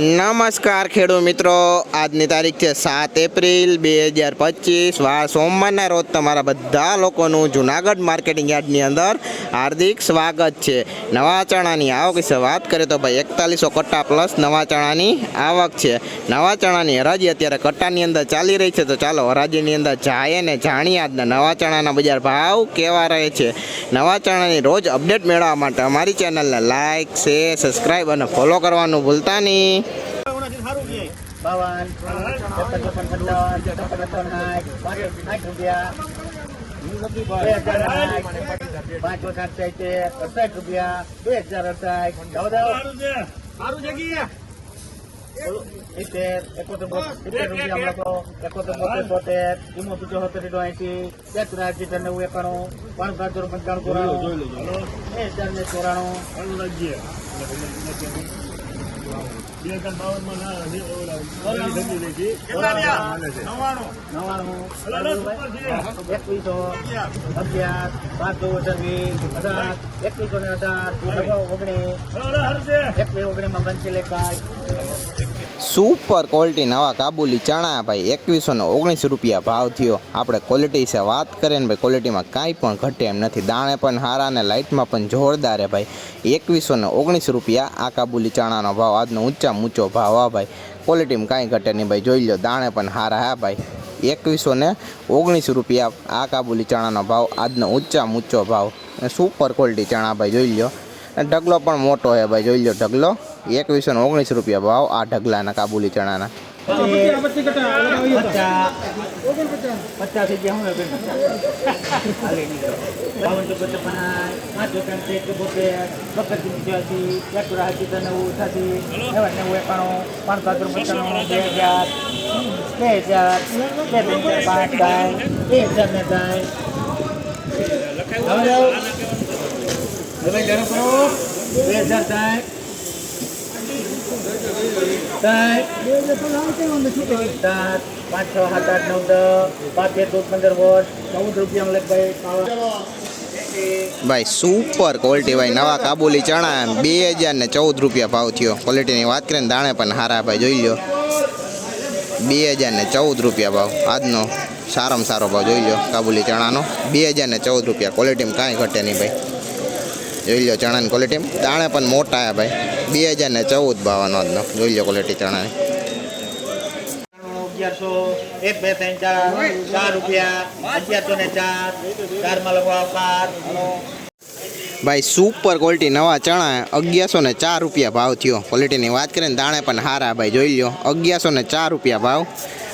નમસ્કાર ખેડૂત મિત્રો. આજની તારીખ છે સાત એપ્રિલ બે હજાર પચીસ. વાર સોમવારના રોજ તમારા બધા લોકોનું જુનાગઢ માર્કેટિંગ યાર્ડની અંદર હાર્દિક સ્વાગત છે. નવા ચણાની આવક વિશે વાત કરીએ તો ભાઈ એકતાલીસો કટ્ટા પ્લસ નવા ચણાની આવક છે. નવા ચણાની હરાજી અત્યારે કટ્ટાની અંદર ચાલી રહી છે. તો ચાલો હરાજીની અંદર જાય ને જાણીએ આજના નવા ચણાના બજાર ભાવ કેવા રહે છે. નવા ચણાની રોજ અપડેટ મેળવવા માટે અમારી ચેનલને લાઇક શેર સબસ્ક્રાઈબ અને ફોલો કરવાનું ભૂલતા નહીં. બાવન છપ્પન છપ્પન પંચાવન છપ્પન છપ્પન સાઠ સાઠ રૂપિયા બે હજાર સાઠ પાંચ વખત સાઠ અડસાઠ રૂપિયા બે હજાર અડસાઠ ચૌદ સિત્તેર એકોતેર સિત્તેર રૂપિયા હમણાં તો એકોતેર બોતેર બોતેર ચુમ્મો પિચોતેર ઈડો એસી તેત્રાસી નેવું એકાણું પાંચ પાંચ પંચાણું ચોરાણું બે હજાર ને ચોરાણું નવ્વાણું એકવીસો અગિયાર પાંચ દો વીસ અઢાર એકવીસો ને અઢાર ઓગણીસ એકવીસ ઓગણીસમાં બનશે લેખાય સુપર ક્વોલિટી નવા કાબુલી ચણા ભાઈ, એકવીસો ને ઓગણીસ રૂપિયા ભાવ થયો. આપણે ક્વોલિટી વિશે વાત કરીએ ને ભાઈ ક્વોલિટીમાં કાંઈ પણ ઘટે એમ નથી. દાણે પણ હારા ને લાઇટમાં પણ જોરદાર હે ભાઈ. એકવીસો ને ઓગણીસ રૂપિયા આ કાબુલી ચણાનો ભાવ. આજનો ઊંચા ઊંચો ભાવ આ ભાઈ. ક્વોલિટીમાં કાંઈ ઘટે નહીં ભાઈ. જોઈ લો દાણે પણ હારા હા ભાઈ. એકવીસો ને ઓગણીસ રૂપિયા આ કાબુલી ચણાનો ભાવ. આજનો ઊંચા ઊંચો ભાવ. સુપર ક્વોલિટી ચણા ભાઈ, જોઈ લો ઢગલો પણ મોટો છે ભાઈ, જોઈ લો ઢગલો. એકવીસો ને ઓગણીસ રૂપિયા ભાવ, આ ઢગલાના કાબુલી ચણાના. બે હજાર બે હજાર પાંચ થાય બે હજાર ને થાય બે હજાર થાય પાંચ છ સાત આઠ નવ દસ ચૌદ પંદર વર્ષ ચૌદ રૂપિયા લગભાઈ ભાઈ સુપર ક્વોલિટી ભાઈ. નવા કાબુલી ચણા બે હજાર ને ચૌદ રૂપિયા ભાવ થયો. ક્વોલિટીની વાત કરીએ ને દાણે પણ હારા ભાઈ, જોઈ લો બે હજાર ને ચૌદ રૂપિયા ભાવ. આજનો સારામાં સારો ભાવ, જોઈ લો કાબુલી ચણાનો. બે હજાર ને ચૌદ રૂપિયા. ક્વોલિટીમાં કાંઈ ઘટે નહીં ભાઈ. જોઈ લો ચણાની ક્વોલિટી દાણે પણ મોટા છે ભાઈ. બે હજાર ને ચૌદ ભાવનો આજનો જોઈ લો ક્વોલિટી ચણાની. અગિયારસો એક બે ત્રણ ચાર ચાર રૂપિયા. અગિયારસો ને ચાર. ચારમાં લખો આવકાર ભાઈ સુપર ક્વોલિટી નવા ચણા અગિયારસો ને ચાર રૂપિયા ભાવ થયો. ક્વોલિટીની વાત કરીએ ને દાણે પણ હારા ભાઈ. જોઈ લો. અગિયારસો ને ચાર રૂપિયા ભાવ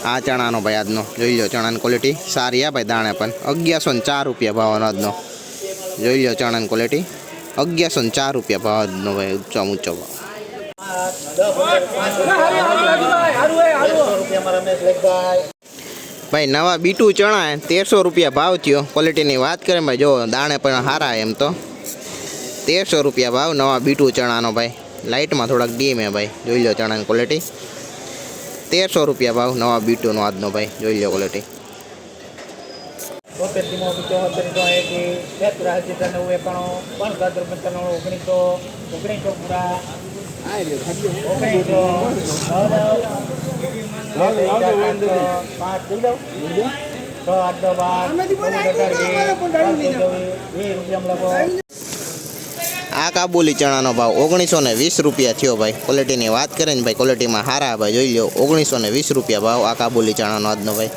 આ ચણાનો ભાઈ આજનો. જોઈ લો ચણાની ક્વોલિટી સારી આ ભાઈ દાણે પણ. અગિયારસો ને ચાર રૂપિયા ભાવનો આજનો. જોઈ લો ચણાની ક્વોલિટી અગિયારસો ને ચાર રૂપિયા ભાવ આજનો ભાઈ ઊંચો ઊંચો ભાવ ભાઈ નવા બીટું ચણા તેરસો રૂપિયા ભાવ થયો. ક્વોલિટીની વાત કરીએ ભાઈ, જો દાણે પણ હારા એમ તો. તેરસો રૂપિયા ભાવ નવા બીટું ચણાનો ભાઈ. લાઇટમાં થોડાક ડીમ હે ભાઈ. જોઈ લો ચણાની ક્વોલિટી તેરસો રૂપિયા ભાવ નવા બીટુનો આજનો ભાઈ. જોઈ લો ક્વોલિટી આ કાબુલી ચણાનો ભાવ ઓગણીસો ને વીસ રૂપિયા થયો ભાઈ. ક્વોલિટીની વાત કરે ને ભાઈ ક્વોલિટીમાં હારા ભાઈ, જોઈ લો ઓગણીસો ને વીસ રૂપિયા ભાવ આ કાબુલી ચણાનો આજનો ભાઈ.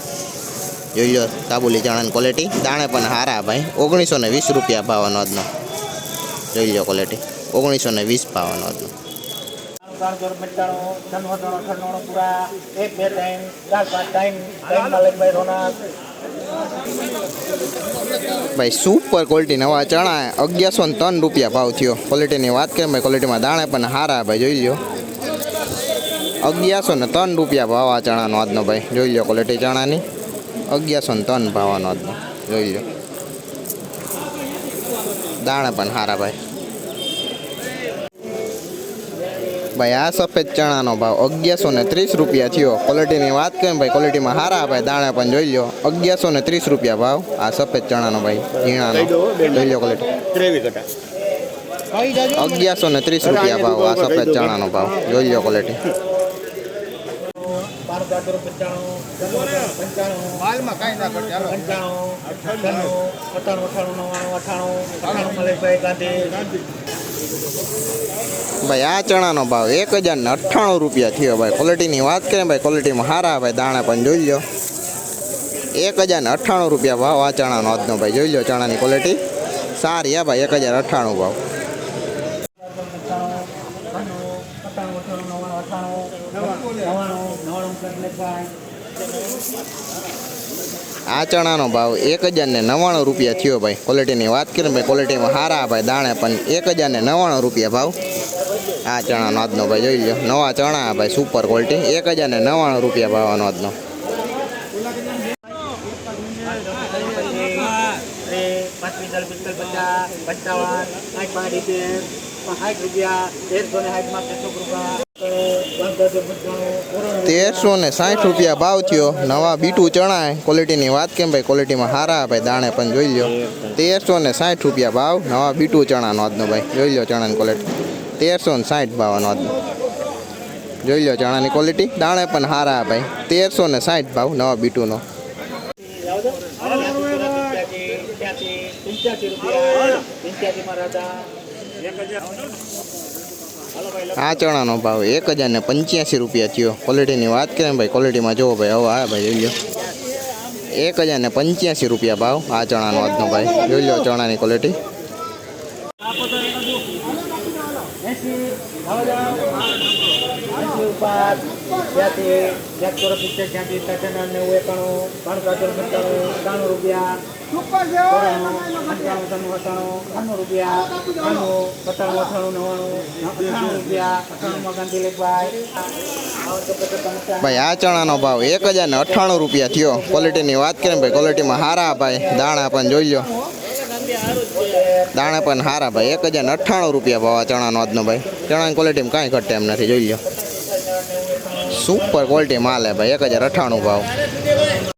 જોઈ લો, કાબુલી ચણાની ક્વોલિટી દાણે પણ હારા ભાઈ. ઓગણીસો ને વીસ રૂપિયા ભાવનો આજનો. જોઈ લો ક્વોલિટી ઓગણીસો ને વીસ ભાવનો આજનો. ભાઈ સુપર ક્વોલિટી નવા ચણા. અગિયારસો ને ત્રણ રૂપિયા ભાવ થયો. ક્વોલિટીની વાત કરીએ ભાઈ ક્વોલિટીમાં દાણે પણ હારા ભાઈ, જોઈ લો. અગિયારસો ને ત્રણ રૂપિયા ભાવ આ ચણાનો આજનો ભાઈ. જોઈ લો ક્વોલિટી ચણાની. અગિયારસો ને ત્રણ ભાવનો આજનો જોઈ લો. દાણા પણ હારા ભાઈ. ભાઈ આ સફેદ ચણાનો ભાવ અગિયારસો ને ત્રીસ રૂપિયા થયો. ક્વોલિટીની વાત કરીએ ભાઈ ક્વોલિટીમાં સારા ભાઈ દાણા પણ જોઈ લો. અગિયારસો ને ત્રીસ રૂપિયા ભાવ આ સફેદ ચણાનો ભાઈ ઝીણાનો. જોઈ લો ક્વોલિટી અગિયારસો ને ત્રીસ રૂપિયા ભાવ આ સફેદ ચણાનો ભાવ. જોઈ લો ક્વોલિટી પાંચ સાત પંચાણું પંચાણું માલમાં કાંઈ ના ઘટે પંચાણું અઠ્ઠાણું અઠ્ઠાણું અઠ્ઠાણું નવ્વાણું અઠ્ઠાણું અઠ્ઠાણું મલેશભાઈ ગાંધી. ભાઈ આ ચણાનો ભાવ એક હજાર ને અઠ્ઠાણું રૂપિયા થયો ભાઈ. ક્વોલિટીની વાત કરીએ ભાઈ ક્વોલિટીમાં સારા ભાઈ દાણા પણ જોઈ લો. એક હજાર ને અઠ્ઠાણું રૂપિયા ભાવ આ ચણાનો આજનો ભાઈ. જોઈ લો ચણાની ક્વોલિટી સારી હા ભાઈ એક હજાર અઠ્ઠાણું ભાવ. આ ચણાનો ભાવ એક હજાર ને નવ્વાણું રૂપિયા થયો ભાઈ. ક્વોલિટીની વાત કરીએ ભાઈ ક્વોલિટીમાં સારા ભાઈ દાણે પણ એક હજાર ને નવ્વાણું રૂપિયા ભાવ. આ ચણાનો આજનો ભાઈ જોઈ લો નવા ચણા ભાઈ સુપર ક્વોલિટી એક હજાર ને નવ્વાણું રૂપિયા ભાવનો આજનો. પંચાવન સાઠ રૂપિયા તેરસો ને રૂપિયા. તેરસો ને સાઠ રૂપિયા ભાવ થયો. નવા બીટું ચણા ક્વોલિટીની વાત કેમ ભાઈ? ક્વોલિટીમાં સારા ભાઈ, દાણે પણ જોઈ લો તેરસો ને સાઠ રૂપિયા ભાવ. નવા બીટું ચણાનો આજનો ભાઈ. જોઈ લો ચણાની ક્વોલિટી તેરસો ને સાઠ ભાવનો આજનો. જોઈ લો ચણાની ક્વોલિટી દાણે પણ સારા ભાઈ. તેરસો ને સાઠ ભાવ નવા બીટુનો. પંચ્યાસી રૂપિયા, પંચ્યાસી માં રાજા આ ચણાનો ભાવ એક હજાર ને પંચ્યાસી રૂપિયા થયો. ક્વોલિટીની વાત કરીએ ભાઈ ક્વોલિટીમાં જુઓ ભાઈ, હવે હા ભાઈ જોઈ લો એક હજાર ને પંચ્યાસી રૂપિયા ભાવ આ ચણાનો આજનો ભાઈ. જોઈ લો ચણાની ક્વોલિટી Thank ઉપર ત્યાંથી ચોરસ સિત્તેર ત્યાંથી ત્રણ નેવું એકાણું પાંચસો અઢાર રૂપિયા સત્તાણું રૂપિયા ભાઈ, આ ચણાનો ભાવ એક હજાર ને અઠાણું રૂપિયા થયો. ક્વોલિટીની વાત કરીએ ભાઈ ક્વોલિટીમાં હારા ભાઈ. દાણા પણ જોઈ લો દાણા પણ હારા ભાઈ. એક હજાર ને અઠાણું રૂપિયા ભાવ આ ચણાનો આજનો ભાઈ. ચણાની ક્વોલિટીમાં કાંઈ ઘટે એમ નથી, જોઈ લો સુપર ક્વોલિટી માલ હે ભાઈ એક હજાર અઠ્ઠાણું ભાવ.